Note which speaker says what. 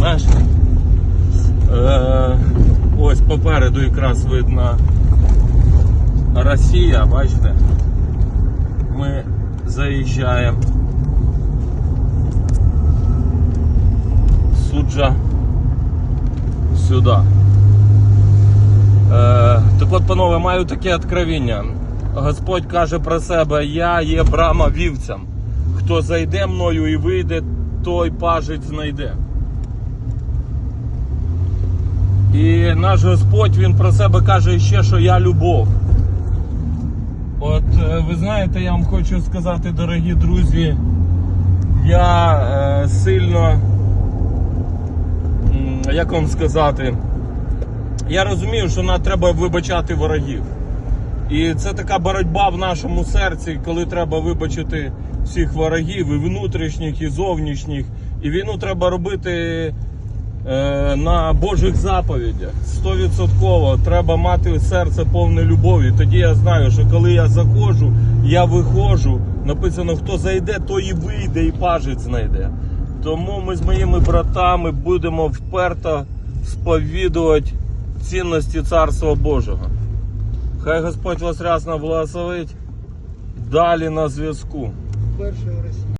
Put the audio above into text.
Speaker 1: Е, ось попереду якраз видно Росія, бачите. Ми заїжджаємо. Суджа сюди. Е, так от, панове, маю таке откровення. Господь каже про себе: Я є брама вівцям. Хто зайде мною і вийде, той пажить знайде. Наш Господь він про себе каже ще, що я любов. От е, ви знаєте, я вам хочу сказати, дорогі друзі, я е, сильно, як вам сказати, я розумію, що нам треба вибачати ворогів. І це така боротьба в нашому серці, коли треба вибачити всіх ворогів, і внутрішніх, і зовнішніх. І війну треба робити на Божих заповідях. Стовідсотково треба мати серце повне любові. Тоді я знаю, що коли я заходжу, я виходжу. Написано, хто зайде, той і вийде, і пажить знайде. Тому ми з моїми братами будемо вперто сповідувати цінності Царства Божого. Хай Господь вас рясно благословить. Далі на зв'язку.
Speaker 2: Першої Росії.